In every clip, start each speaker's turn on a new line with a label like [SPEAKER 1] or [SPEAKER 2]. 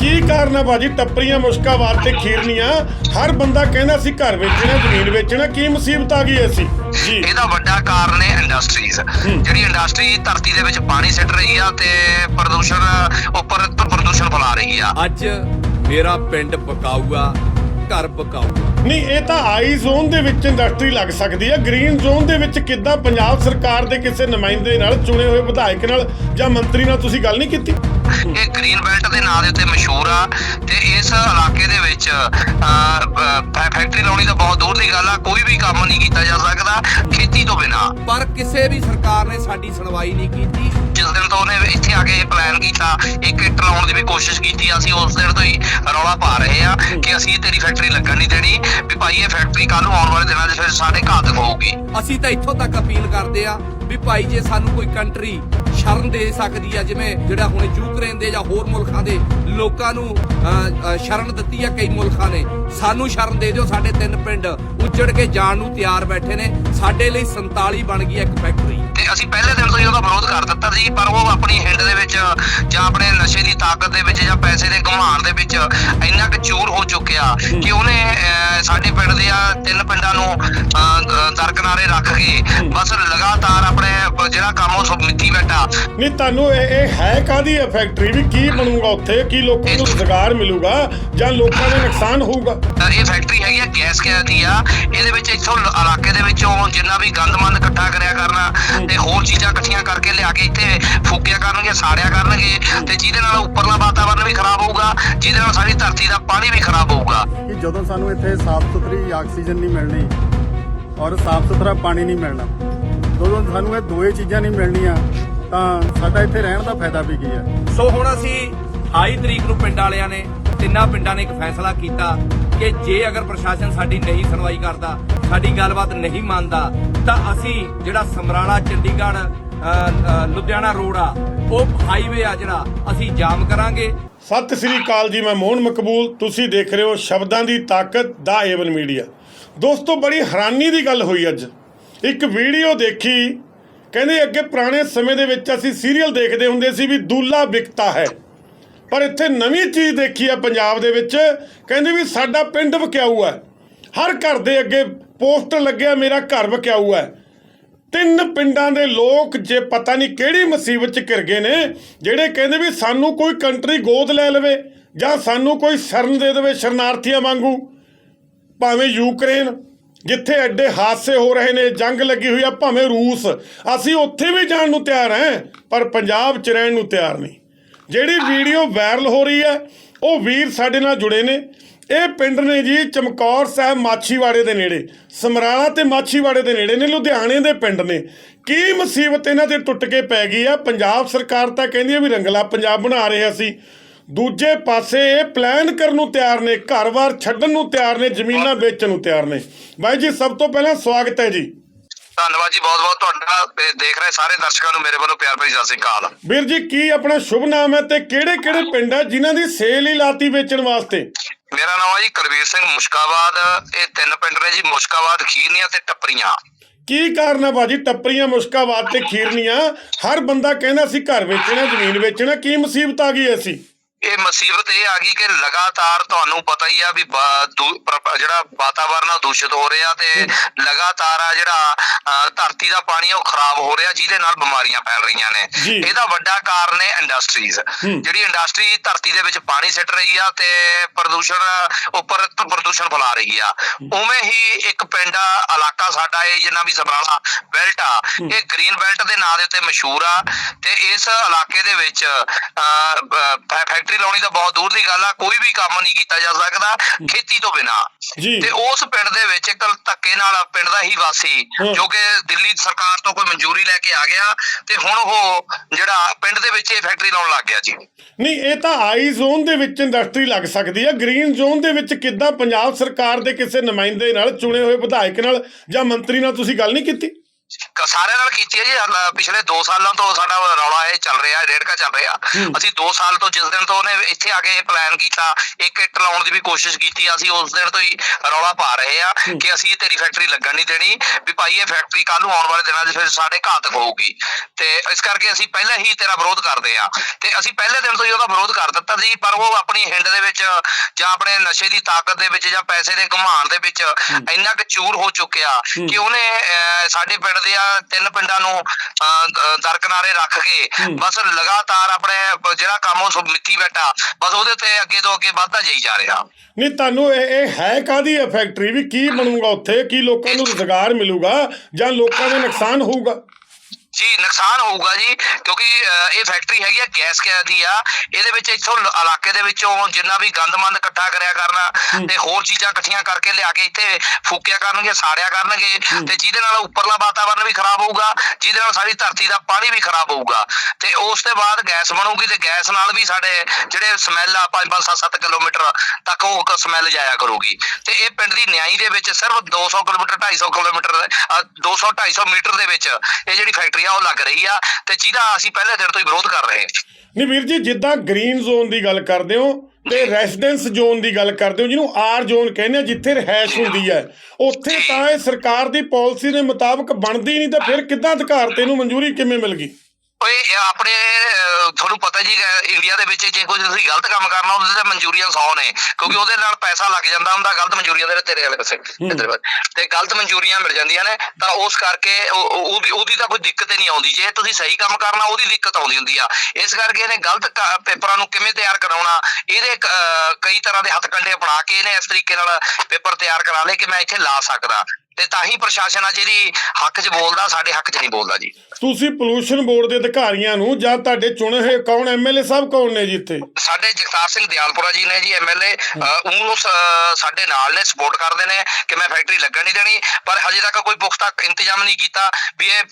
[SPEAKER 1] ਕੀ ਕਾਰਨ ਹੈ ਬਾਜੀ? ਟੱਪਰੀਆਂ ਮੁਸ਼ਕਾਬਾਦ ਤੇ ਖੀਰਨੀਆਂ। ਹਰ ਬੰਦਾ ਕਹਿੰਦਾ ਸੀ ਘਰ ਵੇਚਣਾ ਜ਼ਮੀਨ ਵੇਚਣਾ ਕੀ ਮੁਸੀਬਤ ਆ ਗਈ ਐਸੀ? ਜੀ।
[SPEAKER 2] ਇਹਦਾ ਵੱਡਾ ਕਾਰਨ ਹੈ। ਇੰਡਸਟਰੀਜ਼ ਜਿਹੜੀ ਇੰਡਸਟਰੀ ਧਰਤੀ ਦੇ ਵਿੱਚ ਪਾਣੀ ਸਿੱਟ ਰਹੀ ਆ ਤੇ ਪ੍ਰਦੂਸ਼ਣ ਉੱਪਰ ਪ੍ਰਦੂਸ਼ਣ ਫੈਲਾ ਰਹੀ ਆ।
[SPEAKER 3] ਅੱਜ ਮੇਰਾ ਪਿੰਡ ਪਕਾਊਆ ਘਰ ਪਕਾਊਆ
[SPEAKER 1] ਨਹੀਂ ਇਹ ਤਾਂ ਆਈ ਜ਼ੋਨ ਦੇ ਵਿੱਚ ਇੰਡਸਟਰੀ ਲੱਗ ਸਕਦੀ ਹੈ ਗ੍ਰੀਨ ਜ਼ੋਨ ਦੇ ਵਿੱਚ ਕਿੱਦਾਂ ਪੰਜਾਬ ਸਰਕਾਰ ਦੇ ਕਿਸੇ ਨੁਮਾਇੰਦੇ ਨਾਲ ਚੁਣੇ ਹੋਏ ਵਿਧਾਇਕ ਨਾਲ ਜਾਂ ਮੰਤਰੀ ਨਾਲ ਤੁਸੀਂ ਗੱਲ ਨਹੀਂ ਕੀਤੀ?
[SPEAKER 2] ਇਹ ਗ੍ਰੀਨ ਬੈਲਟ ਦੇ ਨਾਂ ਦੇ ਉੱਤੇ ਮਸ਼ਹੂਰ ਆ ਤੇ ਇਸ ਇਲਾਕੇ ਦੇ ਵਿੱਚ ਫੈਕਟਰੀ ਲਾਉਣੀ ਤਾਂ ਬਹੁਤ ਦੂਰ ਦੀ ਗੱਲ ਆ। ਕੋਈ ਵੀ ਕੰਮ ਨਹੀਂ ਕੀਤਾ ਜਾ ਸਕਦਾ ਖੇਤੀ ਤੋਂ ਬਿਨਾ।
[SPEAKER 3] ਪਰ ਕਿਸੇ ਵੀ ਸਰਕਾਰ ਨੇ ਸਾਡੀ ਸੁਣਵਾਈ ਨਹੀਂ ਕੀਤੀ।
[SPEAKER 2] ਜਿਸ ਦਿਨ ਤੋਂ ਉਹਨੇ ਇੱਥੇ ਆ ਕੇ ਪਲਾਨ ਕੀਤਾ, ਇੱਕ ਇੱਟ ਲਾਉਣ ਦੀ ਵੀ ਕੋਸ਼ਿਸ਼ ਕੀਤੀ, ਅਸੀਂ ਉਸ ਦਿਨ ਤੋਂ ਹੀ ਰੌਲਾ ਪਾ ਰਹੇ ਆ ਕਿ ਅਸੀਂ ਤੇਰੀ ਫੈਕਟਰੀ ਲੱਗਣ ਨਹੀਂ ਦੇਣੀ, ਵੀ ਭਾਈ ਇਹ ਫੈਕਟਰੀ ਕੱਲ ਨੂੰ ਆਉਣ ਵਾਲੇ ਦਿਨਾਂ 'ਚ ਫਿਰ ਸਾਡੇ ਘਾਤਕ ਹੋਊਗੀ।
[SPEAKER 3] ਅਸੀਂ ਤਾਂ ਇੱਥੋਂ ਤੱਕ ਅਪੀਲ ਕਰਦੇ ਆ ਵੀ ਭਾਈ ਜੇ ਸਾਨੂੰ ਕੋਈ ਕੰਟਰੀ ਸ਼ਰਨ ਦੇ ਸਕਦੀ ਆ, ਜਿਵੇਂ ਜਿਹੜਾ ਹੁਣ ਯੂਕਰੇਨ ਦੇ ਜਾਂ ਹੋਰ ਮੁਲਕਾਂ ਦੇ ਲੋਕਾਂ ਨੂੰ ਸ਼ਰਨ ਦਿੱਤੀ ਆ ਕਈ ਮੁਲਕਾਂ ਨੇ, ਸਾਨੂੰ ਸ਼ਰਨ ਦੇ ਦਿਓ, ਸਾਡੇ ਤਿੰਨ ਪਿੰਡ ਉੱਜੜ ਕੇ ਜਾਣ ਨੂੰ ਤਿਆਰ ਬੈਠੇ ਨੇ, ਸਾਡੇ ਲਈ 47 ਬਣ ਗਈ ਇੱਕ ਫੈਕਟਰੀ
[SPEAKER 2] ਤੇ ਅਸੀਂ ਪਹਿਲੇ ਦਿਨ ਤੋਂ ਹੀ ਉਹਦਾ ਵਿਰੋਧ ਕਰ ਦਿੱਤਾ ਸੀ ਪਰ ਉਹ ਆਪਣੀ ਹਿੰਡ ਦੇ ਵਿੱਚ ਜਾਂ ਆਪਣੇ ਨਸ਼ੇ ਦੀ ਤਾਕਤ ਦੇ ਵਿੱਚ ਜਾਂ ਪੈਸੇ ਦੇ ਘਮਾਣ ਦੇ ਵਿੱਚ ਇੰਨਾ ਕੁ ਚੂਰ ਹੋ ਚੁੱਕਿਆ ਕਿ ਉਹਨੇ ਸਾਡੇ ਪਿੰਡ ਦੇ ਆ ਤਿੰਨ ਪਿੰਡਾਂ ਨੂੰ ਦਰਕਿਨਾਰੇ ਰੱਖ ਕੇ ਬਸ ਲਗਾਤਾਰ ਆਪਣੇ ਜਿਹੜਾ ਕੰਮ ਉਹ ਸਭ ਮਿੱਟੀ ਬੈਠਾ।
[SPEAKER 1] ਨਹੀਂ ਤੁਹਾਨੂੰ ਇਹ ਇਹ ਹੈ ਕਾਦੀ ਹੈ ਫੈਕਟਰੀ ਵੀ ਕੀ ਬਣੂਗਾ ਉੱਥੇ? ਕੀ ਲੋਕਾਂ ਨੂੰ ਰੁਜ਼ਗਾਰ ਮਿਲੂਗਾ ਜਾਂ ਲੋਕਾਂ ਦਾ ਨੁਕਸਾਨ ਹੋਊਗਾ?
[SPEAKER 2] ਇਹ ਫੈਕਟਰੀ ਹੈਗੀ ਆ ਗੈਸ ਗੈਸ ਦੀ ਆ। ਇਹਦੇ ਵਿੱਚ ਇੱਥੋਂ ਇਲਾਕੇ ਦੇ ਵਿੱਚੋਂ ਜਿੰਨਾ ਵੀ ਗੰਦਮੰਦ ਇਕੱਠਾ ਕਰਿਆ ਕਰਨਾ ਤੇ ਹੋਰ ਚੀਜ਼ਾਂ ਇਕੱਠੀਆਂ ਕਰਕੇ ਲਿਆ ਕੇ ਇੱਥੇ ਫੂਕਿਆ ਕਰਨਗੇ ਸਾੜਿਆ ਕਰਨਗੇ ਤੇ ਜਿਹਦੇ ਨਾਲ ਉੱਪਰਲਾ ਵਾਤਾਵਰਨ ਵੀ ਖਰਾਬ ਹੋਊਗਾ ਜਿਹਦੇ ਨਾਲ ਸਾਡੀ ਧਰਤੀ ਦਾ ਪਾਣੀ ਵੀ ਖਰਾਬ ਹੋਊਗਾ।
[SPEAKER 4] ਕਿ ਜਦੋਂ ਸਾਨੂੰ ਇੱਥੇ ਸਾਫ਼ ਸੁਥਰੀ ਆਕਸੀਜਨ ਨਹੀਂ ਮਿਲਣੀ ਔਰ ਸਾਫ਼ ਸੁਥਰਾ ਪਾਣੀ ਨਹੀਂ ਮਿਲਣਾ ਜਦੋਂ ਸਾਨੂੰ ਇਹ ਦੋਏ ਚੀਜ਼ਾਂ ਨਹੀਂ ਮਿਲਣੀਆਂ ਤਾਂ ਸਾਡਾ ਇੱਥੇ ਰਹਿਣ ਦਾ ਫਾਇਦਾ ਵੀ ਕੀ ਹੈ?
[SPEAKER 3] ਸੋ ਹੁਣ ਅਸੀਂ 28 ਤਰੀਕ ਨੂੰ ਪਿੰਡ ਵਾਲਿਆਂ ਨੇ ਤਿੰਨਾਂ ਪਿੰਡਾਂ ਨੇ ਇੱਕ ਫੈਸਲਾ ਕੀਤਾ ਕਿ ਜੇ ਅਗਰ ਪ੍ਰਸ਼ਾਸਨ ਸਾਡੀ ਨਹੀਂ ਸੁਣਵਾਈ ਕਰਦਾ, ਸਾਡੀ ਗੱਲਬਾਤ ਨਹੀਂ ਮੰਨਦਾ, ਤਾਂ ਅਸੀਂ ਜਿਹੜਾ ਸਮਰਾਲਾ, ਚੰਡੀਗੜ੍ਹ ਲੁਧਿਆਣਾ ਰੋਡ ਆ, ਉਹ ਹਾਈਵੇ ਆ ਜਿਹੜਾ, ਅਸੀਂ ਜਾਮ ਕਰਾਂਗੇ।
[SPEAKER 1] ਸਤਿ ਸ੍ਰੀ ਅਕਾਲ ਜੀ, ਮੈਂ ਮੋਹਨ ਮਕਬੂਲ। ਤੁਸੀਂ ਦੇਖ ਰਹੇ ਹੋ ਸ਼ਬਦਾਂ ਦੀ ਤਾਕਤ ਦਾ ਏਵਨ ਮੀਡੀਆ। ਦੋਸਤੋ, ਬੜੀ ਹੈਰਾਨੀ ਦੀ ਗੱਲ ਹੋਈ ਅੱਜ। ਇੱਕ ਵੀਡੀਓ ਦੇਖੀ, ਕਹਿੰਦੇ ਅੱਗੇ ਪੁਰਾਣੇ ਸਮੇਂ ਦੇ ਵਿੱਚ ਅਸੀਂ ਸੀਰੀਅਲ ਦੇਖਦੇ ਹੁੰਦੇ ਸੀ ਵੀ ਦੂਲਾ ਵਿਕਤਾ ਹੈ। ਪਰ ਇੱਥੇ ਨਵੀਂ ਚੀਜ਼ ਦੇਖੀ ਆ ਪੰਜਾਬ ਦੇ ਵਿੱਚ। ਕਹਿੰਦੇ ਵੀ ਸਾਡਾ ਪਿੰਡ ਵਿਕਿਆਊ ਹੈ ਹਰ ਘਰ ਦੇ ਅੱਗੇ ਪੋਸਟਰ ਲੱਗਿਆ, ਮੇਰਾ ਘਰ ਵਿਕਿਆਊ ਹੈ ਤਿੰਨ ਪਿੰਡਾਂ ਦੇ ਲੋਕ ਜੇ ਪਤਾ ਨਹੀਂ ਕਿਹੜੀ ਮੁਸੀਬਤ ਚ ਘਿਰ ਗਏ ਨੇ, ਜਿਹੜੇ ਕਹਿੰਦੇ ਵੀ ਸਾਨੂੰ ਕੋਈ ਕੰਟਰੀ ਗੋਦ ਲੈ ਲਵੇ ਜਾਂ ਸਾਨੂੰ ਕੋਈ ਸ਼ਰਨ ਦੇ ਦੇਵੇ ਸ਼ਰਨਾਰਥੀਆਂ ਵਾਂਗੂ। ਭਾਵੇਂ ਯੂਕਰੇਨ, ਜਿੱਥੇ ਐਡੇ ਹਾਦਸੇ ਹੋ ਰਹੇ ਨੇ, ਜੰਗ ਲੱਗੀ ਹੋਈ ਆ, ਭਾਵੇਂ ਰੂਸ। ਅਸੀਂ ਉੱਥੇ ਵੀ ਜਾਣ ਨੂੰ ਤਿਆਰ ਹਾਂ, ਪਰ ਪੰਜਾਬ 'ਚ ਰਹਿਣ ਨੂੰ ਤਿਆਰ ਨਹੀਂ। ਜਿਹੜੀ ਵੀਡੀਓ ਵਾਇਰਲ ਹੋ ਰਹੀ ਹੈ, ਉਹ ਵੀਰ ਸਾਡੇ ਨਾਲ ਜੁੜੇ ਨੇ। ਇਹ ਪਿੰਡ ਨੇ ਜੀ ਚਮਕੌਰ ਸਾਹਿਬ ਮਾਛੀਵਾੜੇ ਦੇ ਨੇੜੇ, ਸਮਰਾਲਾ ਤੇ ਮਾਛੀਵਾੜੇ ਦੇ ਨੇੜੇ ਨੇ, ਲੁਧਿਆਣੇ ਦੇ ਪਿੰਡ ਨੇ। ਕੀ ਮੁਸੀਬਤ ਇਹਨਾਂ ਤੇ ਟੁੱਟ ਕੇ ਪੈ ਗਈ ਆ? ਪੰਜਾਬ ਸਰਕਾਰ ਤਾਂ ਕਹਿੰਦੀ ਹੈ ਵੀ ਰੰਗਲਾ ਪੰਜਾਬ ਬਣਾ ਰਹੇ ਅਸੀਂ ਦੂਜੇ ਪਾਸੇ ਇਹ ਪਲਾਨ ਕਰਨ ਨੂੰ ਤਿਆਰ ਨੇ, ਘਰ-ਬਾਰ ਛੱਡਣ ਨੂੰ ਤਿਆਰ ਨੇ, ਜ਼ਮੀਨਾਂ ਵੇਚਣ ਨੂੰ ਤਿਆਰ ਨੇ। ਬਾਈ ਜੀ, ਸਭ ਤੋਂ ਪਹਿਲਾਂ ਸਵਾਗਤ ਹੈ ਜੀ।
[SPEAKER 2] ਧੰਨਵਾਦ ਜੀ ਬਹੁਤ ਬਹੁਤ ਤੁਹਾਡਾ ਤੇ ਦੇਖ ਰਹੇ ਸਾਰੇ ਦਰਸ਼ਕਾਂ ਨੂੰ ਮੇਰੇ ਵੱਲੋਂ ਪਿਆਰ ਭਰੀ ਸਤਿ ਸ੍ਰੀ ਅਕਾਲ।
[SPEAKER 1] ਵੀਰ ਜੀ ਕੀ ਆਪਣਾ ਸ਼ੁਭ ਨਾਮ ਹੈ ਤੇ ਕਿਹੜੇ-ਕਿਹੜੇ ਪਿੰਡ ਆ ਜਿਨ੍ਹਾਂ ਦੀ ਸੇਲ ਹੀ ਲਾਤੀ ਵੇਚਣ ਵਾਸਤੇ?
[SPEAKER 2] ਮੇਰਾ ਨਾਮ ਹੈ ਜੀ ਕੁਲਵੀਰ ਸਿੰਘ ਮੁਸ਼ਕਾਬਾਦ। ਇਹ ਤਿੰਨ ਪਿੰਡ ਨੇ ਜੀ ਮੁਸ਼ਕਾਬਾਦ ਖੀਰਨੀਆਂ ਤੇ ਟੱਪਰੀਆਂ।
[SPEAKER 1] ਕੀ ਕਾਰਨ ਹੈ ਬਾਜੀ? ਟੱਪਰੀਆਂ ਮੁਸ਼ਕਾਬਾਦ ਤੇ ਖੀਰਨੀਆਂ ਹਰ ਬੰਦਾ ਕਹਿੰਦਾ ਸੀ ਘਰ ਵੇਚਣਾ ਜ਼ਮੀਨ ਵੇਚਣਾ ਕੀ ਮੁਸੀਬਤ ਆ ਗਈ ਐਸੀ?
[SPEAKER 2] ਇਹ ਮੁਸੀਬਤ ਇਹ ਆ ਗਈ ਕਿ ਲਗਾਤਾਰ ਤੁਹਾਨੂੰ ਪਤਾ ਹੀ ਆ ਵੀ ਜਿਹੜਾ ਵਾਤਾਵਰਨ ਆ ਦੂਸ਼ਿਤ ਹੋ ਰਿਹਾ ਤੇ ਲਗਾਤਾਰ ਆ ਜਿਹੜਾ ਧਰਤੀ ਦਾ ਪਾਣੀ ਉਹ ਖਰਾਬ ਹੋ ਰਿਹਾ ਜਿਹਦੇ ਨਾਲ ਬਿਮਾਰੀਆਂ ਫੈਲ ਰਹੀਆਂ। ਨੇ। ਇਹਦਾ ਵੱਡਾ ਕਾਰਨ ਹੈ। ਇੰਡਸਟਰੀਜ਼ ਜਿਹੜੀ ਇੰਡਸਟਰੀ ਧਰਤੀ ਦੇ ਵਿੱਚ ਪਾਣੀ ਸਿੱਟ ਰਹੀ ਆ ਤੇ ਪ੍ਰਦੂਸ਼ਣ ਉੱਪਰ ਪ੍ਰਦੂਸ਼ਣ ਫੈਲਾ ਰਹੀ ਆ। ਉਵੇਂ ਹੀ ਇੱਕ ਪਿੰਡ ਆ ਇਲਾਕਾ ਸਾਡਾ ਇਹ ਜਿੰਨਾ ਵੀ ਸਮਰਾਲਾ ਬੈਲਟ ਆ ਇਹ ਗ੍ਰੀਨ ਬੈਲਟ ਦੇ ਨਾਂ ਦੇ ਉੱਤੇ ਮਸ਼ਹੂਰ ਆ ਤੇ ਇਸ ਇਲਾਕੇ ਦੇ ਵਿੱਚ ਅਹ, ਬ- ਫੈ- ਫੈਕਟਰੀ ਲਾਉਣੀ ਤਾਂ ਬਹੁਤ ਦੂਰ ਦੀ ਗੱਲ ਆ ਕੋਈ ਵੀ ਕੰਮ ਨਹੀਂ ਕੀਤਾ ਜਾ ਸਕਦਾ ਖੇਤੀ ਤੋਂ ਬਿਨਾ। ਤੇ ਉਸ ਪਿੰਡ ਦੇ ਵਿੱਚ ਇੱਕ ਧੱਕੇ ਨਾਲ ਪਿੰਡ ਦਾ ਹੀ ਵਾਸੀ। ਜੋ ਕਿ ਦਿੱਲੀ ਸਰਕਾਰ ਤੋਂ ਕੋਈ ਮਨਜ਼ੂਰੀ ਲੈ ਕੇ ਆ ਗਿਆ ਤੇ ਹੁਣ ਉਹ ਜਿਹੜਾ ਪਿੰਡ ਦੇ ਵਿੱਚ ਇਹ ਫੈਕਟਰੀ ਲਾਉਣ ਲੱਗ ਗਿਆ ਜੀ।
[SPEAKER 1] ਨਹੀਂ ਇਹ ਤਾਂ ਆਈ ਜ਼ੋਨ ਦੇ ਵਿੱਚ ਇੰਡਸਟਰੀ ਲੱਗ ਸਕਦੀ ਹੈ ਗ੍ਰੀਨ ਜ਼ੋਨ ਦੇ ਵਿੱਚ ਕਿੱਦਾਂ ਪੰਜਾਬ ਸਰਕਾਰ ਦੇ ਕਿਸੇ ਨੁਮਾਇੰਦੇ ਨਾਲ ਚੁਣੇ ਹੋਏ ਵਿਧਾਇਕ ਨਾਲ ਜਾਂ ਮੰਤਰੀ ਨਾਲ ਤੁਸੀਂ ਗੱਲ ਨਹੀਂ ਕੀਤੀ?
[SPEAKER 2] ਸਾਰਿਆਂ ਨਾਲ ਕੀਤੀ ਹੈ ਜੀ। ਪਿਛਲੇ 2 ਸਾਲਾਂ ਤੋਂ ਸਾਡਾ ਰੌਲਾ ਇਹ ਚੱਲ ਰਿਹਾ ਰੇੜਕਾ ਚੱਲ ਰਿਹਾ। ਅਸੀਂ 2 ਸਾਲ ਤੋਂ ਜਿਸ ਦਿਨ ਤੋਂ ਉਹਨੇ ਇੱਥੇ ਆ ਕੇ ਪਲਾਨ ਕੀਤਾ ਇੱਕ ਇੱਟ ਲਾਉਣ ਦੀ ਵੀ ਕੋਸ਼ਿਸ਼ ਕੀਤੀ ਅਸੀਂ ਉਸ ਦਿਨ ਤੋਂ ਹੀ ਰੌਲਾ ਪਾ ਰਹੇ ਆ ਕਿ ਅਸੀਂ ਤੇਰੀ ਫੈਕਟਰੀ ਲੱਗਣ ਨਹੀਂ ਦੇਣੀ ਵੀ ਭਾਈ ਇਹ ਫੈਕਟਰੀ ਕੱਲ ਨੂੰ ਆਉਣ ਵਾਲੇ ਦਿਨਾਂ 'ਚ ਫਿਰ ਸਾਡੇ ਘਾਤਕ ਹੋਊਗੀ। ਤੇ ਇਸ ਕਰਕੇ ਅਸੀਂ ਪਹਿਲਾਂ ਹੀ ਤੇਰਾ ਵਿਰੋਧ ਕਰਦੇ ਆ ਤੇ ਅਸੀਂ ਪਹਿਲੇ ਦਿਨ ਤੋਂ ਹੀ ਉਹਦਾ ਵਿਰੋਧ ਕਰ ਦਿੱਤਾ ਸੀ ਪਰ ਉਹ ਆਪਣੀ ਹਿੰਡ ਦੇ ਵਿੱਚ ਜਾਂ ਆਪਣੇ ਨਸ਼ੇ ਦੀ ਤਾਕਤ ਦੇ ਵਿੱਚ ਜਾਂ ਪੈਸੇ ਦੇ ਘਮਾਣ ਦੇ ਵਿੱਚ ਇੰਨਾ ਕੁ ਚੂਰ ਹੋ ਚੁੱਕਿਆ ਕਿ ਉਹਨੇ ਸਾਡੇ ਪਿੰਡ ਦੇ ਆ ਤਿੰਨ ਪਿੰਡਾਂ ਨੂੰ ਦਰਕਿਨਾਰੇ ਰੱਖ ਕੇ ਬਸ ਲਗਾਤਾਰ ਆਪਣੇ ਜਿਹੜਾ ਕੰਮ ਉਹ ਮਿੱਥੀ ਬੈਠਾ ਬਸ ਉਹਦੇ ਤੇ ਅੱਗੇ ਤੋਂ ਅੱਗੇ ਵੱਧਦਾ ਜਾਈ ਜਾ ਰਿਹਾ।
[SPEAKER 1] ਨਹੀਂ ਤੁਹਾਨੂੰ ਇਹ ਇਹ ਹੈ ਕਾਦੀ ਹੈ ਫੈਕਟਰੀ ਵੀ ਕੀ ਬਣੂਗਾ ਉੱਥੇ ਕੀ ਲੋਕਾਂ ਨੂੰ ਰੁਜ਼ਗਾਰ ਮਿਲੂਗਾ ਜਾਂ ਲੋਕਾਂ ਦਾ ਨੁਕਸਾਨ ਹੋਊਗਾ?
[SPEAKER 2] ਜੀ ਨੁਕਸਾਨ ਹੋਊਗਾ ਜੀ ਕਿਉਂਕਿ ਇਹ ਫੈਕਟਰੀ ਹੈਗੀ ਆ ਗੈਸ ਕੈ ਦੀ ਆ। ਇਹਦੇ ਵਿੱਚ ਇੱਥੋਂ ਇਲਾਕੇ ਦੇ ਵਿੱਚੋਂ ਜਿੰਨਾ ਵੀ ਗੰਦਮੰਦ ਇਕੱਠਾ ਕਰਿਆ ਕਰਨਾ ਤੇ ਹੋਰ ਚੀਜ਼ਾਂ ਇਕੱਠੀਆਂ ਕਰਕੇ ਲਿਆ ਕੇ ਇੱਥੇ ਫੂਕਿਆ ਕਰਨਗੇ ਸਾੜਿਆ ਕਰਨਗੇ ਤੇ ਜਿਹਦੇ ਨਾਲ ਉੱਪਰਲਾ ਵਾਤਾਵਰਨ ਵੀ ਖਰਾਬ ਹੋਊਗਾ ਜਿਹਦੇ ਨਾਲ ਸਾਡੀ ਧਰਤੀ ਦਾ ਪਾਣੀ ਵੀ ਖਰਾਬ ਹੋਊਗਾ। ਤੇ ਉਸ ਤੋਂ ਬਾਅਦ ਗੈਸ ਬਣੂਗੀ ਤੇ ਗੈਸ ਨਾਲ ਵੀ ਸਾਡੇ ਜਿਹੜੇ ਸਮੈਲ ਆ 5-5 7-7 ਕਿਲੋਮੀਟਰ ਤੱਕ ਉਹ ਸਮੈਲ ਜਾਇਆ ਕਰੂਗੀ। ਤੇ ਇਹ ਪਿੰਡ ਦੀ ਨਿਆਈ ਦੇ ਵਿੱਚ ਸਿਰਫ 200 ਕਿਲੋਮੀਟਰ 250 ਕਿਲੋਮੀਟਰ 200 250 ਮੀਟਰ ਦੇ ਵਿੱਚ ਇਹ ਜਿਹੜੀ ਫੈਕਟਰੀ ਆ ਆ ਉਹ ਲੱਗ ਰਹੀ ਆ ਤੇ ਜਿਹਦਾ ਅਸੀਂ ਪਹਿਲੇ ਦਿਨ ਤੋਂ ਹੀ ਵਿਰੋਧ ਕਰ ਰਹੇ ਹਾਂ।
[SPEAKER 1] ਨਹੀਂ ਵੀਰ ਜੀ ਜਿੱਦਾਂ ਗ੍ਰੀਨ ਜ਼ੋਨ ਦੀ ਗੱਲ ਕਰਦੇ ਹੋ ਤੇ ਰੈਜ਼ੀਡੈਂਸ ਜ਼ੋਨ ਦੀ ਗੱਲ ਕਰਦੇ ਹੋ ਜਿਹਨੂੰ ਆਰ ਜ਼ੋਨ ਕਹਿੰਦੇ ਆ ਜਿੱਥੇ ਰਹਿائش ਹੁੰਦੀ ਹੈ ਉੱਥੇ ਤਾਂ ਇਹ ਸਰਕਾਰ ਦੀ ਪਾਲਿਸੀ ਦੇ ਮੁਤਾਬਕ ਬਣਦੀ ਨਹੀਂ ਤਾਂ ਫਿਰ ਕਿੱਦਾਂ ਅਧਿਕਾਰ ਤੇ ਇਹਨੂੰ ਮਨਜ਼ੂਰੀ ਕਿਵੇਂ ਮਿਲ ਗਈ?
[SPEAKER 2] ਓਏ ਆਪਣੇ ਤੁਹਾਨੂੰ ਪਤਾ ਜੀ ਇੰਡੀਆ ਦੇ ਵਿੱਚ ਜੇ ਕੋਈ ਤੁਸੀਂ ਗਲਤ ਕੰਮ ਕਰਨਾ ਉਹਦੇ ਤੇ ਮਨਜ਼ੂਰੀਆਂ 100 ਨੇ ਕਿਉਂਕਿ ਉਹਦੇ ਨਾਲ ਪੈਸਾ ਲੱਗ ਜਾਂਦਾ ਹੁੰਦਾ ਗਲਤ ਮਨਜ਼ੂਰੀਆਂ ਦੇ ਤੇਰੇ ਵਾਲੇ ਪਾਸੇ। ਤੇ ਗਲਤ ਮਨਜ਼ੂਰੀਆਂ ਮਿਲ ਜਾਂਦੀਆਂ ਨੇ ਤਾਂ ਉਸ ਕਰਕੇ ਉਹ- ਉਹ- ਉਹਦੀ ਉਹਦੀ ਤਾਂ ਕੋਈ ਦਿੱਕਤ ਹੀ ਨਹੀਂ ਆਉਂਦੀ ਜੇ ਤੁਸੀਂ ਸਹੀ ਕੰਮ ਕਰਨਾ ਉਹਦੀ ਦਿੱਕਤ ਆਉਂਦੀ ਹੁੰਦੀ ਆ ਇਸ ਕਰਕੇ ਇਹਨੇ ਗਲਤ ਪੇਪਰਾਂ ਨੂੰ ਕਿਵੇਂ ਤਿਆਰ ਕਰਾਉਣਾ ਇਹਦੇ ਕਈ ਤਰ੍ਹਾਂ ਦੇ ਹੱਥ ਕੰਡੇ ਅਪਣਾ ਕੇ ਇਹਨੇ ਇਸ ਤਰੀਕੇ ਨਾਲ ਪੇਪਰ ਤਿਆਰ ਕਰਾ ਲਏ ਕਿ ਮੈਂ ਇੱਥੇ ਲਾ ਸਕਦਾ ਤੇ ਤਾਂ ਹੀ ਪ੍ਰਸ਼ਾਸਨ ਆ ਜਿਹੜੀ ਹੱਕ 'ਚ ਬੋਲਦਾ ਸਾਡੇ ਹੱਕ 'ਚ ਨਹੀਂ ਬੋਲਦਾ ਜੀ।
[SPEAKER 1] ਤੁਸੀਂ ਪੋਲੂਸ਼ਨ ਬੋਰਡ ਦੇ ਅਧਿਕਾਰੀਆਂ ਨੂੰ ਜਾਂ ਤੁਹਾਡੇ ਚੁਣੇ ਹੋਏ ਕੌਣ ਐਮਐਲਏ ਸਾਹਿਬ ਕੌਣ ਨੇ ਜੀ ਇੱਥੇ?
[SPEAKER 2] ਸਾਡੇ ਜਗਤਾਰ ਸਿੰਘ ਦਿਆਲਪੁਰਾ ਜੀ ਨੇ ਜੀ ਐਮਐਲਏ ਉਹ ਸਾਡੇ ਨਾਲ ਨੇ ਸਪੋਰਟ ਕਰਦੇ ਨੇ ਕਿ ਮੈਂ ਫੈਕਟਰੀ ਲੱਗਣ ਨਹੀਂ ਦੇਣੀ। ਪਰ ਹਜੇ ਤੱਕ ਕੋਈ ਪੁਖਤਾ ਇੰਤਜ਼ਾਮ ਨਹੀਂ ਕੀਤਾ ਵੀ ਇਹ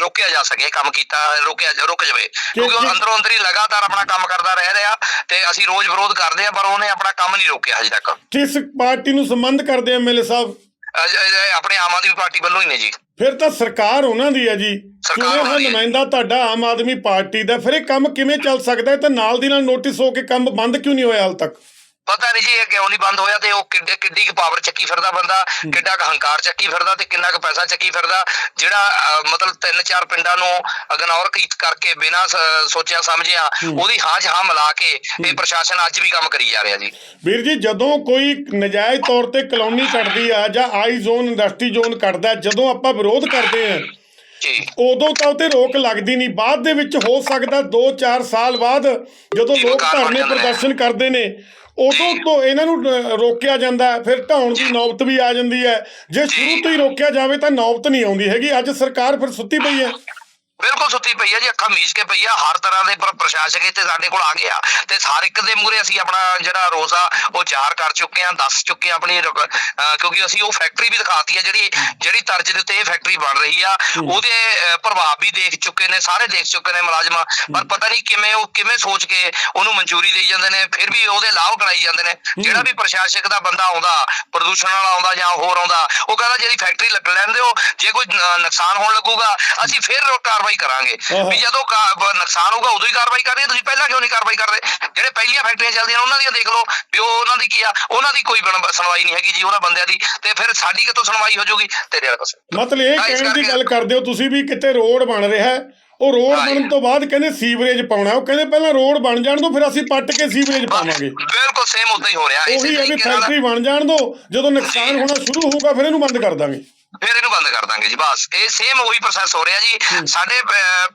[SPEAKER 2] ਰੋਕਿਆ ਜਾ ਸਕੇ ਕੰਮ ਕੀਤਾ ਰੋਕਿਆ ਰੁਕ ਜਾਵੇ। ਕਿਉਂਕਿ ਉਹ ਅੰਦਰੋਂ ਅੰਦਰ ਹੀ ਲਗਾਤਾਰ ਆਪਣਾ ਕੰਮ ਕਰਦਾ ਰਹਿ ਰਿਹਾ ਤੇ ਅਸੀਂ ਰੋਜ਼ ਵਿਰੋਧ ਕਰਦੇ ਆ ਪਰ ਉਹਨੇ ਆਪਣਾ ਕੰਮ ਨਹੀਂ ਰੋਕਿਆ ਹਜੇ ਤੱਕ।
[SPEAKER 1] ਕਿਸ ਪਾਰਟੀ ਨੂੰ ਸੰਬੰਧ ਕਰਦੇ ਐਮਐਲਏ ਸਾਹਿਬ?
[SPEAKER 2] ਆਪਣੇ ਆਮ ਆਦਮੀ ਪਾਰਟੀ ਵੱਲੋਂ ਹੀ ਨੇ ਜੀ।
[SPEAKER 1] ਫਿਰ ਤਾਂ ਸਰਕਾਰ ਉਹਨਾਂ ਦੀ ਹੈ ਜੀ।
[SPEAKER 2] ਸਰਕਾਰ
[SPEAKER 1] ਚੁਣਿਆ ਹੋਇਆ। ਨੁਮਾਇੰਦਾ ਤੁਹਾਡਾ ਆਮ ਆਦਮੀ ਪਾਰਟੀ ਦਾ? ਫਿਰ ਇਹ ਕੰਮ ਕਿਵੇਂ ਚੱਲ ਸਕਦਾ ਹੈ ਤੇ ਨਾਲ ਦੀ ਨਾਲ ਨੋਟਿਸ ਹੋ ਕੇ ਕੰਮ ਬੰਦ ਕਿਉਂ ਨਹੀਂ ਹੋਇਆ ਹਾਲ ਤੱਕ?
[SPEAKER 2] ਪਤਾ ਨਹੀਂ ਜੀ ਇਹ ਕਿਉਂ ਨਹੀਂ ਬੰਦ ਹੋਇਆ ਤੇ ਉਹ ਕਿੱਡੇ ਕਿੱਡੀ ਕੁ ਪਾਵਰ ਚੱਕੀ ਫਿਰਦਾ ਬੰਦਾ ਕਿੱਡਾ ਕੁ ਹੰਕਾਰ ਚੱਕੀ ਫਿਰਦਾ ਤੇ ਕਿੰਨਾ ਕੁ ਪੈਸਾ ਚੱਕੀ ਫਿਰਦਾ ਜਿਹੜਾ ਮਤਲਬ ਤਿੰਨ ਚਾਰ ਪਿੰਡਾਂ ਨੂੰ ਇਗਨੋਰ ਕਰਕੇ ਬਿਨਾਂ ਸੋਚਿਆ ਸਮਝਿਆ ਉਹਦੀ ਹਾਂ 'ਚ ਹਾਂ ਮਿਲਾ ਕੇ ਇਹ ਪ੍ਰਸ਼ਾਸਨ ਅੱਜ ਵੀ ਕੰਮ ਕਰੀ ਜਾ ਰਿਹਾ ਜੀ।
[SPEAKER 1] ਵੀਰ ਜੀ ਜਦੋਂ ਕੋਈ ਨਜਾਇਜ਼ ਤੌਰ ਤੇ ਕਲੋਨੀ ਕੱਟਦੀ ਆ ਜਾਂ ਆਈ ਜ਼ੋਨ ਇੰਡਸਟਰੀ ਜ਼ੋਨ ਕੱਟਦਾ ਜਦੋਂ ਆਪਾਂ ਵਿਰੋਧ ਕਰਦੇ ਆ ਉਦੋਂ ਤਾਂ ਉਤੇ ਰੋਕ ਲੱਗਦੀ ਨਹੀਂ ਬਾਅਦ ਦੇ ਵਿੱਚ ਹੋ ਸਕਦਾ 2-4 ਸਾਲ ਬਾਅਦ ਜਦੋਂ ਲੋਕ ਧਰਨੇ
[SPEAKER 2] ਨੇ।
[SPEAKER 1] ਪ੍ਰਦਰਸ਼ਨ ਕਰਦੇ ਨੇ ਉਦੋਂ ਤੋਂ ਇਹਨਾਂ ਨੂੰ ਰੋਕਿਆ ਜਾਂਦਾ ਫਿਰ ਢਾਉਣ ਦੀ ਨੌਬਤ ਵੀ ਆ ਜਾਂਦੀ ਹੈ। ਜੇ ਸ਼ੁਰੂ ਤੋਂ ਹੀ ਰੋਕਿਆ ਜਾਵੇ ਤਾਂ ਨੌਬਤ ਨਹੀਂ ਆਉਂਦੀ ਹੈਗੀ। ਅੱਜ ਸਰਕਾਰ ਫਿਰ ਸੁੱਤੀ ਪਈ ਹੈ।
[SPEAKER 2] ਬਿਲਕੁਲ ਸੁੱਤੀ ਪਈ ਆ ਜੀ ਅੱਖਾਂ ਮੀਚ ਕੇ ਪਈ ਆ ਹਰ ਤਰ੍ਹਾਂ ਦੇ ਪ੍ਰ- ਪ੍ਰਸ਼ਾਸਕ ਇੱਥੇ ਸਾਡੇ ਕੋਲ ਆ ਗਏ ਆ। ਤੇ ਹਰ ਇੱਕ ਦੇ ਮੂਹਰੇ ਅਸੀਂ ਆਪਣਾ ਜਿਹੜਾ ਰੋਜ਼ਾ ਉਹ ਜ਼ਾਹਰ ਕਰ ਚੁੱਕੇ ਆ ਦੱਸ ਚੁੱਕੇ ਆ ਆਪਣੀ ਕਿਉਂਕਿ ਅਸੀਂ ਉਹ ਫੈਕਟਰੀ ਵੀ ਦਿਖਾਤੀ ਆ ਜਿਹੜੀ ਜਿਹੜੀ ਤਰਜ ਦੇ ਉੱਤੇ ਇਹ ਫੈਕਟਰੀ ਬਣ ਰਹੀ ਆ। ਉਹਦੇ ਪ੍ਰਭਾਵ ਵੀ ਦੇਖ ਚੁੱਕੇ ਨੇ ਸਾਰੇ ਦੇਖ ਚੁੱਕੇ ਨੇ ਮੁਲਾਜ਼ਮ। ਪਰ ਪਤਾ ਨਹੀਂ ਕਿਵੇਂ ਉਹ ਕਿਵੇਂ ਸੋਚ ਕੇ ਉਹਨੂੰ ਮਨਜ਼ੂਰੀ ਦੇਈ ਜਾਂਦੇ ਨੇ ਫਿਰ ਵੀ ਉਹਦੇ ਲਾਭ ਕਰਾਈ ਜਾਂਦੇ ਨੇ। ਜਿਹੜਾ ਵੀ ਪ੍ਰਸ਼ਾਸਕ ਦਾ ਬੰਦਾ ਆਉਂਦਾ ਪ੍ਰਦੂਸ਼ਣ ਵਾਲਾ ਆਉਂਦਾ ਜਾਂ ਹੋਰ ਆਉਂਦਾ ਉਹ ਕਹਿੰਦਾ ਜਿਹੜੀ ਫੈਕਟਰੀ ਲੱਗ ਲੈਣ ਦਿਓ ਜੇ ਕੋਈ ਨੁਕਸਾਨ ਹੋਣ ਲੱਗੂਗਾ ਅਸੀਂ ਫਿਰ ਰੋ- ਕਾਰਵਾਈ ਕਰਾਂਗੇ। ਵੀ ਜਦੋਂ ਨੁਕਸਾਨ ਹੋਊਗਾ ਉਦੋਂ ਹੀ ਕਾਰਵਾਈ ਕਰਨੀ ਤੁਸੀਂ ਪਹਿਲਾਂ ਕਿਉਂ ਨਹੀਂ ਕਾਰਵਾਈ ਕਰਦੇ? ਜਿਹੜੇ ਪਹਿਲੀਆਂ ਫੈਕਟਰੀਆਂ ਚੱਲਦੀਆਂ ਉਹਨਾਂ ਦੀਆਂ ਦੇਖ ਲਓ ਵੀ ਉਹ ਉਹਨਾਂ ਦੀ ਕੀ ਆ ਉਹਨਾਂ ਦੀ ਕੋਈ ਸੁਣਵਾਈ ਨਹੀਂ ਹੈਗੀ ਜੀ ਉਹਨਾਂ ਬੰਦਿਆਂ ਦੀ। ਤੇ ਫਿਰ ਸਾਡੀ ਕਿੱਥੋਂ ਸੁਣਵਾਈ ਹੋ ਜਾਊਗੀ? ਤੇਰੇ ਵਾਲੇ ਪਾਸੇ।
[SPEAKER 1] ਮਤਲਬ ਇਹ
[SPEAKER 2] ਤਾਂ
[SPEAKER 1] ਕਹਿਣ ਦੀ ਗੱਲ ਕਰਦੇ ਹੋ ਤੁਸੀਂ ਵੀ ਕਿਤੇ ਰੋਡ ਬਣ ਰਿਹਾ ਹੈ। ਉਹ ਰੋਡ। ਬਣਨ ਤੋਂ ਬਾਅਦ ਕਹਿੰਦੇ ਸੀਵਰੇਜ ਪਾਉਣਾ ਉਹ ਕਹਿੰਦੇ ਪਹਿਲਾਂ ਰੋਡ ਬਣ ਜਾਣ ਦੋ ਫਿਰ ਅਸੀਂ ਪੱਟ ਕੇ ਸੀਵਰੇਜ ਪਾਵਾਂਗੇ।
[SPEAKER 2] ਬਿਲਕੁਲ ਸੇਮ ਉਦਾਂ ਹੀ ਹੋ ਰਿਹਾ। ਇਸੇ
[SPEAKER 1] ਉਹੀ ਹੈ ਵੀ
[SPEAKER 2] ਤਰੀਕੇ ਨਾਲ
[SPEAKER 1] ਫੈਕਟਰੀ ਬਣ ਜਾਣ ਦੋ। ਜਦੋਂ ਨੁਕਸਾਨ ਹੋਣਾ ਸ਼ੁਰੂ ਹੋਊਗਾ ਫਿਰ ਇਹਨੂੰ ਬੰਦ ਕਰ ਦਾਂਗੇ।
[SPEAKER 2] ਫਿਰ ਇਹਨੂੰ ਬੰਦ ਕਰ ਦਾਂਗੇ ਜੀ ਬਸ। ਇਹ ਸੇਮ ਉਹੀ ਪ੍ਰੋਸੈਸ ਹੋ ਰਿਹਾ ਜੀ। ਸਾਡੇ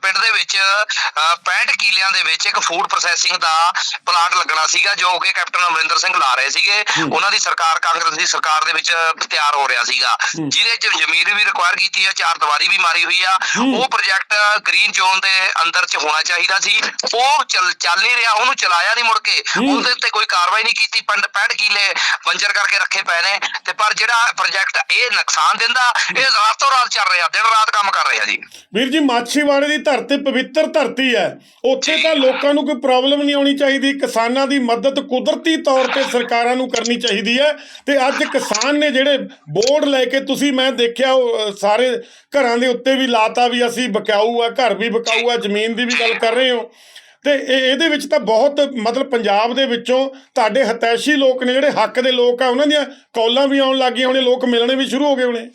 [SPEAKER 2] ਪਿੰਡ ਦੇ ਵਿੱਚ ਅਹ, 65 ਕਿਲਿਆਂ ਦੇ ਵਿੱਚ ਇੱਕ ਫੂਡ ਪ੍ਰੋਸੈਸਿੰਗ ਦਾ ਪਲਾਂਟ ਲੱਗਣਾ ਸੀਗਾ ਜੋ ਕਿ ਕੈਪਟਨ ਅਮਰਿੰਦਰ ਸਿੰਘ ਲਾ ਰਹੇ ਸੀਗੇ। ਉਹਨਾਂ ਦੀ ਸਰਕਾਰ ਕਾਂਗਰਸ ਦੀ ਸਰਕਾਰ ਦੇ ਵਿੱਚ ਤਿਆਰ ਹੋ ਰਿਹਾ ਸੀਗਾ। ਜਿਹਦੇ ਚ ਜ਼ਮੀਨ ਵੀ ਰਿਕੁਆਇਰ ਕੀਤੀ ਹੈ ਚਾਰ ਦੀਵਾਰੀ ਵੀ ਮਾਰੀ ਹੋਈ ਆ। ਉਹ ਪ੍ਰੋਜੈਕਟ ਗ੍ਰੀਨ ਜ਼ੋਨ ਦੇ ਅੰਦਰ ਚ ਹੋਣਾ ਚਾਹੀਦਾ ਸੀ। ਉਹ ਚੱਲ ਚੱਲ ਨਹੀਂ ਰਿਹਾ ਉਹਨੂੰ ਚਲਾਇਆ ਨਹੀਂ ਮੁੜ ਕੇ। ਉਹਦੇ ਉੱਤੇ ਕੋਈ ਕਾਰਵਾਈ ਨਹੀਂ ਕੀਤੀ 65 ਕਿਲੇ ਬੰਜਰ ਕਰਕੇ ਰੱਖੇ ਪਏ ਨੇ। ਤੇ ਪਰ ਜਿਹੜਾ ਪ੍ਰੋਜੈਕਟ ਇਹ ਨੁਕਸਾਨ ਦਿੰਦਾ ਇਹ ਰਾਤੋਂ ਰਾਤ ਚੱਲ ਰਿਹਾ ਦਿਨ ਰਾਤ ਕੰਮ ਕਰ ਰਿਹਾ ਜੀ।
[SPEAKER 1] ਵੀਰ ਜੀ ਮਾਛੀਵਾੜੇ ਦੀ ਧਰਤੀ ਪਵਿੱਤਰ ਧਰਤੀ ਹੈ। ਉੱਥੇ। ਤਾਂ ਲੋਕਾਂ ਨੂੰ ਕੋਈ ਪ੍ਰੋਬਲਮ ਨਹੀਂ ਆਉਣੀ ਚਾਹੀਦੀ। ਕਿਸਾਨਾਂ ਦੀ ਮਦਦ ਕੁਦਰਤੀ ਤੌਰ ਤੇ ਸਰਕਾਰਾਂ ਨੂੰ ਕਰਨੀ ਚਾਹੀਦੀ ਹੈ। ਤੇ ਅੱਜ ਕਿਸਾਨ ਨੇ ਜਿਹੜੇ ਬੋਰਡ ਲੈ ਕੇ ਤੁਸੀਂ ਮੈਂ ਦੇਖਿਆ ਸਾਰੇ ਘਰਾਂ ਦੇ ਉੱਤੇ ਵੀ ਲਾਤਾ ਵੀ ਅਸੀਂ ਬਕਾਊ ਆ ਘਰ ਵੀ ਬਕਾਊ ਆ ਜ਼ਮੀਨ ਦੀ ਵੀ ਗੱਲ ਕਰ ਰਹੇ ਹੋ। ਤੇ ਇਹ ਇਹਦੇ ਵਿੱਚ ਤਾਂ ਬਹੁਤ ਮਤਲਬ ਪੰਜਾਬ ਦੇ ਵਿੱਚੋਂ ਤੁਹਾਡੇ ਹਤੈਸ਼ੀ ਲੋਕ ਨੇ ਜਿਹੜੇ ਹੱਕ ਦੇ ਲੋਕ ਆ ਉਹਨਾਂ ਦੀਆਂ ਕੌਲਾਂ ਵੀ ਆਉਣ ਲੱਗੀਆਂ ਹੋਣੇ ਲੋਕ ਮਿਲਣੇ ਵੀ ਸ਼ੁਰੂ ਹੋ ਗਏ ਹੋਣੇ।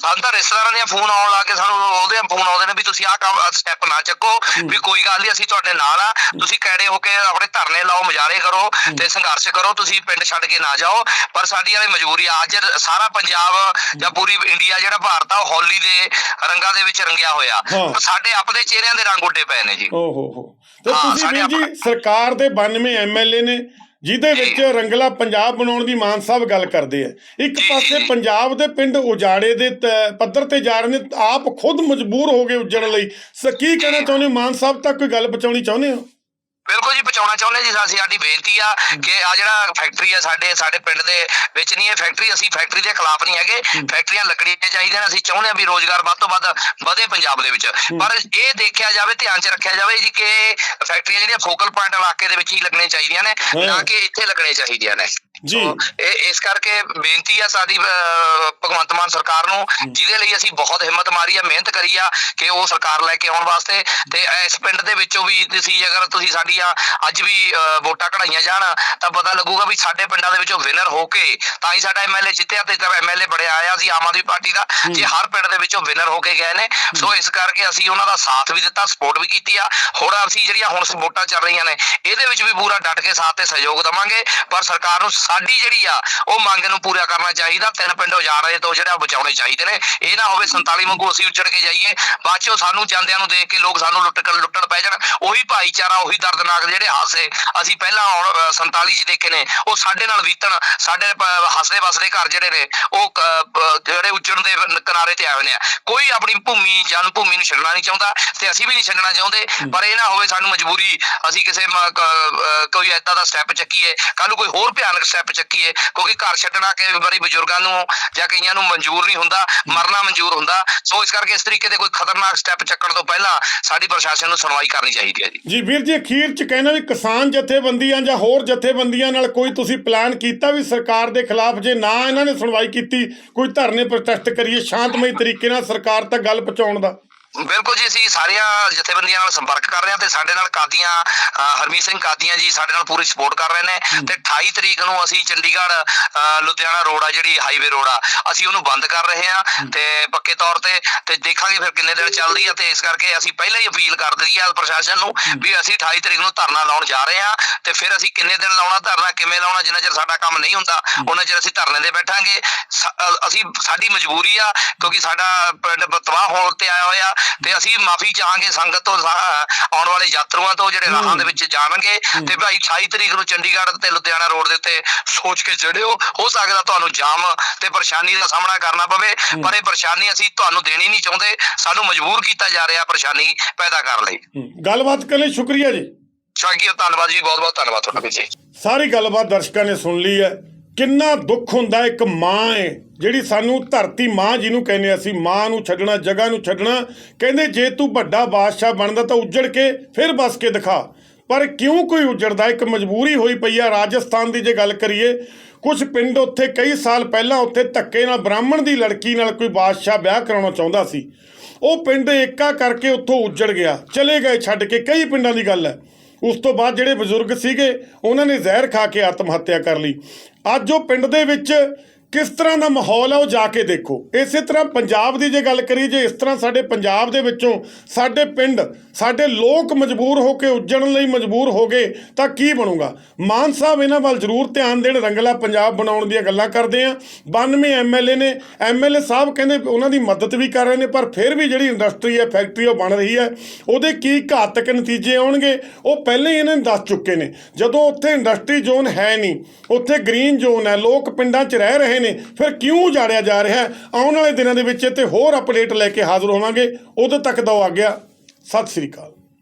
[SPEAKER 2] ਸਾਨੂੰ ਤਾਂ ਰਿਸ਼ਤੇਦਾਰਾਂ ਦੀਆਂ ਫੋਨ ਆਉਣ ਲੱਗ ਕੇ ਸਾਨੂੰ ਉਹਦੇ ਫੋਨ ਆਉਂਦੇ ਨੇ ਵੀ ਤੁਸੀਂ ਆਹ ਕੰਮ ਸਟੈਪ ਨਾ ਚੱਕੋ ਵੀ ਕੋਈ ਗੱਲ ਨਹੀਂ ਅਸੀਂ ਤੁਹਾਡੇ ਨਾਲ ਆ ਤੁਸੀਂ ਕੈੜੇ ਹੋ ਕੇ ਆਪਣੇ ਧਰਨੇ ਲਾਓ ਮੁਜ਼ਾਹਰੇ ਕਰੋ ਤੇ ਸੰਘਰਸ਼ ਕਰੋ ਤੁਸੀਂ ਪਿੰਡ ਛੱਡ ਕੇ ਨਾ ਜਾਓ। ਪਰ ਸਾਡੀ ਵਾਲੀ ਮਜਬੂਰੀ ਆ ਅੱਜ ਸਾਰਾ ਪੰਜਾਬ ਜਾਂ ਪੂਰੀ ਇੰਡੀਆ ਜਿਹੜਾ ਭਾਰਤ ਆ ਹੋਲੀ ਦੇ ਰੰਗਾਂ ਦੇ ਵਿੱਚ ਰੰਗਿਆ ਹੋਇਆ। ਸਾਡੇ ਆਪਣੇ ਚਿਹਰਿਆਂ ਦੇ ਰੰਗ ਉੱਡੇ ਪਏ ਨੇ ਜੀ।
[SPEAKER 1] ਓ ਹੋ ਤੇ ਤੁਸੀਂ ਜੀ ਸਰਕਾਰ ਦੇ 92 ਐਮਐਲਏ ਨੇ ਜਿਹਦੇ ਵਿੱਚ ਰੰਗਲਾ ਪੰਜਾਬ ਬਣਾਉਣ ਦੀ ਮਾਨ ਸਾਹਿਬ ਗੱਲ ਕਰਦੇ ਆ। ਇੱਕ ਪਾਸੇ ਪੰਜਾਬ ਦੇ ਪਿੰਡ ਉਜਾੜੇ ਦੇ ਪੱਧਰ ਤੇ ਜਾ ਰਹੇ ਨੇ, ਆਪ ਖੁਦ ਮਜਬੂਰ ਹੋ ਗਏ ਉੱਜਣ ਲਈ। ਸ, ਕੀ ਕਹਿਣਾ ਚਾਹੁੰਦੇ ਹੋ? ਮਾਨ ਸਾਹਿਬ ਤੱਕ ਕੋਈ ਗੱਲ ਪਹੁੰਚਾਉਣੀ ਚਾਹੁੰਦੇ ਹੋ?
[SPEAKER 2] ਬਿਲਕੁਲ ਜੀ ਪਹੁੰਚਾਉਣਾ ਚਾਹੁੰਦੇ ਜੀ ਅਸੀਂ ਸਾਡੀ ਬੇਨਤੀ ਆ ਕਿ ਆ ਜਿਹੜਾ ਫੈਕਟਰੀ ਆ ਸਾਡੇ ਸਾਡੇ ਪਿੰਡ ਦੇ ਵਿੱਚ ਨਹੀਂ ਇਹ ਫੈਕਟਰੀ ਅਸੀਂ ਫੈਕਟਰੀ ਦੇ ਖਿਲਾਫ ਨਹੀਂ ਹੈਗੇ। ਫੈਕਟਰੀਆਂ ਲੱਗਣੀਆਂ ਚਾਹੀਦੀਆਂ ਨੇ ਅਸੀਂ ਚਾਹੁੰਦੇ ਆ ਵੀ ਰੋਜ਼ਗਾਰ ਵੱਧ ਤੋਂ ਵੱਧ ਵਧੇ ਪੰਜਾਬ ਦੇ ਵਿੱਚ। ਪਰ ਇਹ ਦੇਖਿਆ ਜਾਵੇ ਧਿਆਨ 'ਚ ਰੱਖਿਆ ਜਾਵੇ ਜੀ ਕਿ ਫੈਕਟਰੀਆਂ ਜਿਹੜੀਆਂ ਫੋਕਲ ਪੁਆਇੰਟ ਇਲਾਕੇ ਦੇ ਵਿੱਚ ਹੀ ਲੱਗਣੀਆਂ ਚਾਹੀਦੀਆਂ ਨੇ। ਨਾ ਕਿ ਇੱਥੇ ਲੱਗਣੀਆਂ ਚਾਹੀਦੀਆਂ ਨੇ।
[SPEAKER 1] ਜੀ।
[SPEAKER 2] ਇਹ ਇਸ ਕਰਕੇ ਬੇਨਤੀ ਆ ਸਾਡੀ ਭਗਵੰਤ ਮਾਨ ਸਰਕਾਰ ਨੂੰ ਜਿਹਦੇ ਲਈ ਅਸੀਂ ਬਹੁਤ ਹਿੰਮਤ ਮਾਰੀ ਆ ਮਿਹਨਤ ਕਰੀ ਆ ਕਿ ਉਹ ਸਰਕਾਰ ਲੈ ਕੇ ਆਉਣ ਵਾਸਤੇ। ਤੇ ਇਸ ਪਿੰਡ ਦੇ ਵਿੱਚੋਂ ਵੀ ਤੁਸੀਂ ਅਗਰ ਤੁਸੀਂ ਸਾਡੀਆਂ ਅੱਜ ਵੀ ਵੋਟਾਂ ਕਢਾਈਆਂ ਜਾਣ ਤਾਂ ਪਤਾ ਲੱਗੂਗਾ ਵੀ ਸਾਡੇ ਪਿੰਡਾਂ ਦੇ ਵਿੱਚੋਂ ਵਿਨਰ ਹੋ ਕੇ ਤਾਂ ਹੀ ਸਾਡਾ ਐਮਐਲਏ ਜਿੱਤਿਆ ਤੇ ਤਾਂ ਐਮਐਲਏ ਬਣਿਆ ਆਇਆ ਸੀ ਆਮ ਆਦਮੀ ਪਾਰਟੀ ਦਾ ਜੇ ਹਰ ਪਿੰਡ ਦੇ ਵਿੱਚੋਂ ਵਿਨਰ ਹੋ ਕੇ ਗਏ ਨੇ। ਸੋ ਇਸ ਕਰਕੇ ਅਸੀਂ ਉਹਨਾਂ ਦਾ ਸਾਥ ਵੀ ਦਿੱਤਾ ਸਪੋਰਟ ਵੀ ਕੀਤੀ ਆ। ਹੁਣ ਅਸੀਂ ਜਿਹੜੀਆਂ ਹੁਣ ਵੋਟਾਂ ਚੱਲ ਰਹੀਆਂ ਨੇ ਇਹਦੇ ਵਿੱਚ ਵੀ ਪੂਰਾ ਡਟ ਕੇ ਸਾਥ ਤੇ ਸਹਿਯੋਗ ਦਵਾਂਗੇ ਪਰ ਸਰਕਾਰ ਨੂੰ ਸਾਡੀ ਜਿਹੜੀ ਆ ਉਹ ਮੰਗ ਨੂੰ ਪੂਰਾ ਕਰਨਾ ਚਾਹੀਦਾ। ਤਿੰਨ ਪਿੰਡ ਉਜਾੜੇ ਤੋਂ ਜਿਹੜਾ ਬਚਾਉਣੇ ਚਾਹੀਦੇ ਨੇ। ਇਹ ਨਾ ਹੋਵੇ 47 ਵਾਂਗੂ ਅਸੀਂ ਉੱਜੜ ਕੇ ਜਾਈਏ। ਬਾਅਦ ਚੋਂ ਸਾਨੂੰ ਜਾਂਦਿਆਂ ਨੂੰ ਦੇਖ ਕੇ ਲੋਕ ਸਾਨੂੰ ਲੁੱਟ ਕੇ ਲੁੱਟਣ ਪੈ ਜਾਣ। ਉਹੀ ਭਾਈਚਾਰਾ ਉਹੀ ਦਰਦਨਾਕ ਜਿਹੜੇ ਹਾਸੇ ਅਸੀਂ ਪਹਿਲਾਂ ਆਉਣ- ਅਹ 47 ਚ ਦੇਖੇ ਨੇ ਉਹ ਸਾਡੇ ਨਾਲ ਬੀਤਣ ਸਾਡੇ ਹੱਸਦੇ ਵਸਦੇ ਘਰ ਜਿਹੜੇ ਨੇ ਉਹ ਜਿਹੜੇ ਉੱਜਣ ਦੇ ਕਿਨਾਰੇ ਤੇ ਆਏ ਨੇ। ਕੋਈ ਆਪਣੀ ਭੂਮੀ ਜਨ ਭੂਮੀ ਨੂੰ ਛੱਡਣਾ ਨਹੀਂ ਚਾਹੁੰਦਾ ਤੇ ਅਸੀਂ ਵੀ ਨਹੀਂ ਛੱਡਣਾ ਚਾਹੁੰਦੇ। ਪਰ ਇਹ ਨਾ ਹੋਵੇ ਸਾਨੂੰ ਮਜਬੂਰੀ ਅਸੀਂ ਕਿਸੇ ਕੋਈ ਏਦਾਂ ਦਾ ਸਟੈਪ ਚੱਕੀਏ। ਕੱਲ ਨੂੰ ਕੋਈ ਹੋਰ ਭਿਆਨਕ ਸਟੈਪ ਚੱਕੀਏ, ਕਿਉਂਕਿ ਘਰ ਛੱਡਣਾ ਕਈ ਵਾਰੀ ਬਜ਼ੁਰਗਾਂ ਨੂੰ ਜਾਂ ਕਈਆਂ ਨੂੰ ਮਨਜ਼ੂਰ ਨਹੀਂ ਹੁੰਦਾ, ਮਰਨਾ ਮਨਜ਼ੂਰ ਹੁੰਦਾ। ਸੋ ਇਸ ਕਰਕੇ ਇਸ ਤਰੀਕੇ ਦੇ ਕੋਈ ਖਤਰਨਾਕ ਸਟੈਪ ਚੱਕਣ ਤੋਂ ਪਹਿਲਾਂ ਸਾਡੀ ਪ੍ਰਸ਼ਾਸਨ ਨੂੰ ਸੁਣਵਾਈ ਕਰਨੀ ਚਾਹੀਦੀ ਹੈ ਜੀ।
[SPEAKER 1] ਜੀ ਵੀਰ ਜੀ ਅਖੀਰ ਚ ਕਹਿਣਾ ਵੀ ਕਿਸਾਨ ਜਥੇਬੰਦੀਆਂ ਜਾਂ ਹੋਰ ਜਥੇਬੰਦੀਆਂ ਨਾਲ ਕੋਈ ਤੁਸੀਂ ਪਲਾਨ ਕੀਤਾ ਵੀ ਸਰਕਾਰ ਦੇ ਖਿਲਾਫ ਜੇ ਨਾ ਇਹਨਾਂ ਨੇ ਸੁਣਵਾਈ ਕੀਤੀ, ਕੋਈ ਧਰਨੇ ਪ੍ਰੋਟੈਸਟ ਕਰੀਏ, ਸ਼ਾਂਤਮਈ ਤਰੀਕੇ ਨਾਲ ਸਰਕਾਰ ਤੱਕ ਗੱਲ ਪਹੁੰਚਾਉਣ ਦਾ?
[SPEAKER 2] ਬਿਲਕੁਲ ਜੀ ਅਸੀਂ ਸਾਰੀਆਂ ਜਥੇਬੰਦੀਆਂ ਨਾਲ ਸੰਪਰਕ ਕਰ ਰਹੇ ਹਾਂ ਤੇ ਸਾਡੇ ਨਾਲ ਕਾਦੀਆਂ ਹਰਮੀਤ ਸਿੰਘ ਕਾਦੀਆਂ ਜੀ ਸਾਡੇ ਨਾਲ ਪੂਰੀ ਸਪੋਰਟ ਕਰ ਰਹੇ ਨੇ ਤੇ 28 ਤਰੀਕ ਨੂੰ ਅਸੀਂ ਚੰਡੀਗੜ੍ਹ ਲੁਧਿਆਣਾ ਰੋਡ ਆ ਜਿਹੜੀ ਹਾਈਵੇ ਰੋਡ ਆ ਅਸੀਂ ਉਹਨੂੰ ਬੰਦ ਕਰ ਰਹੇ ਹਾਂ ਤੇ ਪੱਕੇ ਤੌਰ ਤੇ ਤੇ ਦੇਖਾਂਗੇ ਫਿਰ ਕਿੰਨੇ ਦਿਨ ਚੱਲਦੀ ਆ ਤੇ ਇਸ ਕਰਕੇ ਅਸੀਂ ਪਹਿਲਾਂ ਹੀ ਅਪੀਲ ਕਰ ਦਿੱਤੀ ਆ ਪ੍ਰਸ਼ਾਸਨ ਨੂੰ ਵੀ ਅਸੀਂ 28 ਤਰੀਕ ਨੂੰ ਧਰਨਾ ਲਾਉਣ ਜਾ ਰਹੇ ਹਾਂ ਤੇ ਫਿਰ ਅਸੀਂ ਕਿੰਨੇ ਦਿਨ ਲਾਉਣਾ ਧਰਨਾ ਕਿਵੇਂ ਲਾਉਣਾ ਜਿੰਨਾ ਚਿਰ ਸਾਡਾ ਕੰਮ ਨਹੀਂ ਹੁੰਦਾ ਉਹਨਾਂ ਚਿਰ ਅਸੀਂ ਧਰਨੇ ਤੇ ਬੈਠਾਂਗੇ। ਅਸੀਂ ਸਾਡੀ ਮਜਬੂਰੀ ਆ ਕਿਉਂਕਿ ਸਾਡਾ ਪਿੰਡ ਤਬਾਹ ਹੋਣ ਤੇ ਆਇਆ ਹੋਇਆ ਤੇ ਅਸੀਂ ਮਾਫੀ ਚਾਹਾਂਗੇ ਸੰਗਤ ਤੋਂ ਆਉਣ ਵਾਲੇ ਯਾਤਰੂਆਂ ਤੋਂ ਜਿਹੜੇ ਰਾਹਾਂ ਦੇ ਵਿੱਚ ਜਾਣਗੇ। ਤੇ ਭਾਈ 28 ਤਰੀਕ ਨੂੰ ਚੰਡੀਗੜ੍ਹ ਤੇ ਲੁਧਿਆਣਾ ਰੋਡ ਦੇ ਉੱਤੇ ਸੋਚ ਕੇ ਜੜਿਓ ਹੋ ਸਕਦਾ ਤੁਹਾਨੂੰ ਜਾਮ ਤੇ ਪਰੇਸ਼ਾਨੀ ਦਾ ਸਾਹਮਣਾ ਕਰਨਾ ਪਵੇ ਪਰ ਇਹ ਪਰੇਸ਼ਾਨੀ ਅਸੀਂ ਤੁਹਾਨੂੰ ਦੇਣੀ ਨਹੀਂ ਚਾਹੁੰਦੇ। ਸਾਨੂੰ ਮਜਬੂਰ ਕੀਤਾ ਜਾ ਰਿਹਾ ਪਰੇਸ਼ਾਨੀ ਪੈਦਾ ਕਰਨ ਲਈ।
[SPEAKER 1] ਗੱਲਬਾਤ ਕਰਨ ਲਈ ਸ਼ੁਕਰੀਆ ਜੀ।
[SPEAKER 2] ਯੂ ਧੰਨਵਾਦ ਜੀ ਬਹੁਤ ਬਹੁਤ ਧੰਨਵਾਦ ਤੁਹਾਡਾ ਜੀ।
[SPEAKER 1] ਸਾਰੀ ਗੱਲਬਾਤ ਦਰਸ਼ਕਾਂ ਨੇ ਸੁਣ ਲਈ ਹੈ। ਕਿੰਨਾ ਦੁੱਖ ਹੁੰਦਾ ਇੱਕ ਮਾਂ ਹੈ, ਜਿਹੜੀ ਸਾਨੂੰ ਧਰਤੀ ਮਾਂ ਜਿਹਨੂੰ ਕਹਿੰਦੇ ਅਸੀਂ, ਮਾਂ ਨੂੰ ਛੱਡਣਾ, ਜਗ੍ਹਾ ਨੂੰ ਛੱਡਣਾ, ਕਹਿੰਦੇ ਜੇ ਤੂੰ ਵੱਡਾ ਬਾਦਸ਼ਾਹ ਬਣਦਾ ਤਾਂ ਉੱਜੜ ਕੇ ਫਿਰ ਬਸ ਕੇ ਦਿਖਾ। ਪਰ ਕਿਉਂ ਕੋਈ ਉੱਜੜਦਾ? ਇੱਕ ਮਜਬੂਰੀ ਹੋਈ ਪਈ ਆ, ਰਾਜਸਥਾਨ ਦੀ ਜੇ ਗੱਲ ਕਰੀਏ ਕੁਝ ਪਿੰਡ ਉੱਥੇ ਕਈ ਸਾਲ ਪਹਿਲਾਂ ਉੱਥੇ ਧੱਕੇ ਨਾਲ ਬ੍ਰਾਹਮਣ ਦੀ ਲੜਕੀ ਨਾਲ ਕੋਈ ਬਾਦਸ਼ਾਹ ਵਿਆਹ ਕਰਾਉਣਾ ਚਾਹੁੰਦਾ ਸੀ। ਉਹ ਪਿੰਡ ਏਕਾ ਕਰਕੇ ਉੱਥੋਂ ਉੱਜੜ ਗਿਆ, ਚਲੇ ਗਏ ਛੱਡ ਕੇ, ਕਈ ਪਿੰਡਾਂ ਦੀ ਗੱਲ ਹੈ। ਉਸ ਤੋਂ ਬਾਅਦ ਜਿਹੜੇ ਬਜ਼ੁਰਗ ਸੀਗੇ, ਉਹਨਾਂ ਨੇ ਜ਼ਹਿਰ ਖਾ ਕੇ ਆਤਮ ਹੱਤਿਆ ਕਰ ਲਈ। ਅੱਜ ਉਹ ਪਿੰਡ ਦੇ ਵਿੱਚ ਕਿਸ ਤਰ੍ਹਾਂ ਦਾ ਮਾਹੌਲ ਹੈ ਉਹ ਜਾ ਕੇ ਦੇਖੋ। ਇਸੇ ਤਰ੍ਹਾਂ ਪੰਜਾਬ ਦੀ ਜੇ ਗੱਲ ਕਰੀਏ, ਜੇ ਇਸ ਤਰ੍ਹਾਂ ਸਾਡੇ ਪੰਜਾਬ ਦੇ ਵਿੱਚੋਂ ਸਾਡੇ ਪਿੰਡ, ਸਾਡੇ ਲੋਕ ਮਜਬੂਰ ਹੋ ਕੇ ਉੱਜੜਨ ਲਈ ਮਜਬੂਰ ਹੋ ਗਏ, ਤਾਂ ਕੀ ਬਣੂਗਾ? ਮਾਨ ਸਾਹਿਬ ਇਹਨਾਂ ਵੱਲ ਜ਼ਰੂਰ ਧਿਆਨ ਦੇਣ, ਰੰਗਲਾ ਪੰਜਾਬ ਬਣਾਉਣ ਦੀਆਂ ਗੱਲਾਂ ਕਰਦੇ ਆ। 92 ਐਮਐਲਏ ਨੇ ਐਮਐਲਏ ਸਾਹਿਬ ਕਹਿੰਦੇ ਉਹਨਾਂ ਦੀ ਮਦਦ ਵੀ ਕਰ ਰਹੇ ਨੇ, ਪਰ ਫਿਰ ਵੀ ਜਿਹੜੀ ਇੰਡਸਟਰੀ ਹੈ, ਫੈਕਟਰੀ ਉਹ ਬਣ ਰਹੀ ਹੈ। ਉਹਦੇ ਕੀ ਘਾਤਕ ਨਤੀਜੇ ਆਉਣਗੇ, ਉਹ ਪਹਿਲਾਂ ਹੀ ਇਹਨਾਂ ਨੇ ਦੱਸ ਚੁੱਕੇ ਨੇ। ਜਦੋਂ ਉੱਥੇ ਇੰਡਸਟਰੀ ਜ਼ੋਨ ਹੈ ਨਹੀਂ, ਉੱਥੇ ਗ੍ਰੀਨ ਜ਼ੋਨ ਹੈ, ਲੋਕ ਪਿੰਡਾਂ 'ਚ ਰਹਿ ਰਹੇ ਨੇ। ਫਿਰ ਕਿਉਂ ਉਜਾੜਿਆ ਜਾ ਰਿਹਾ? ਹੈ ਆਉਣ ਵਾਲੇ ਦਿਨਾਂ ਦੇ ਵਿੱਚ ਇਹ ਤੇ ਹੋਰ ਅਪਡੇਟ ਲੈ ਕੇ ਹਾਜ਼ਰ ਹੋਵਾਂਗੇ। ਉਦੋਂ ਤੱਕ ਦੋ ਆ ਗਿਆ। ਸਤਿ ਸ੍ਰੀ ਅਕਾਲ।